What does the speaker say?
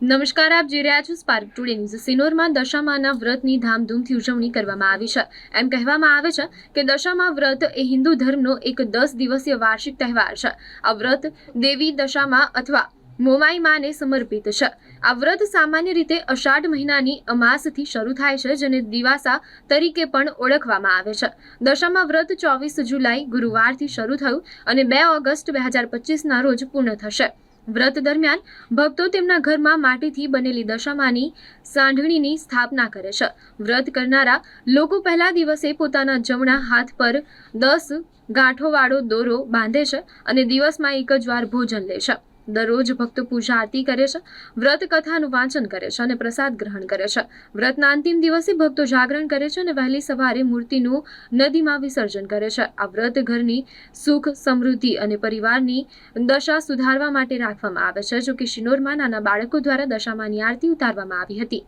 નમસ્કાર, આપ જોઈ રહ્યા છો સ્પાર્ક ટુડે ન્યૂઝ સિનોરમાં દશામાના વ્રતની ધામધૂમથી ઉજવણી કરવામાં આવી છે. એમ કહેવામાં આવે છે કે દશામા વ્રત એ હિન્દુ ધર્મનો એક દસ દિવસીય વાર્ષિક તહેવાર છે. આ વ્રત દેવી દશામા અથવા મોમાઈ માને સમર્પિત છે. આ વ્રત સામાન્ય રીતે અષાઢ મહિનાની અમાસથી શરૂ થાય છે, જેને દિવાસા તરીકે પણ ઓળખવામાં આવે છે. દશામા વ્રત ચોવીસ જુલાઈ ગુરુવારથી શરૂ થયું અને બે ઓગસ્ટ બે હજાર પચીસના રોજ પૂર્ણ થશે. વ્રત દરમિયાન ભક્તો તેમના ઘરમાં માટીથી બનેલી દશામાની સાંઢણીની સ્થાપના કરે છે. વ્રત કરનારા લોકો પહેલા દિવસે પોતાના જમણા હાથ પર દસ ગાંઠોવાળો દોરો બાંધે છે અને દિવસમાં એક જ વાર ભોજન લે છે. દરરોજ ભક્તો પૂજા, આરતી કરે છે, વ્રત કથાનું વાંચન કરે છે અને પ્રસાદ ગ્રહણ કરે છે. વ્રતના અંતિમ દિવસે ભક્તો જાગરણ કરે છે અને વહેલી સવારે મૂર્તિનું નદીમાં વિસર્જન કરે છે. આ વ્રત ઘરની સુખ, સમૃદ્ધિ અને પરિવારની દશા સુધારવા માટે રાખવામાં આવે છે જો કે શિનોરમાં નાના બાળકો દ્વારા દશામાની આરતી ઉતારવામાં આવી હતી.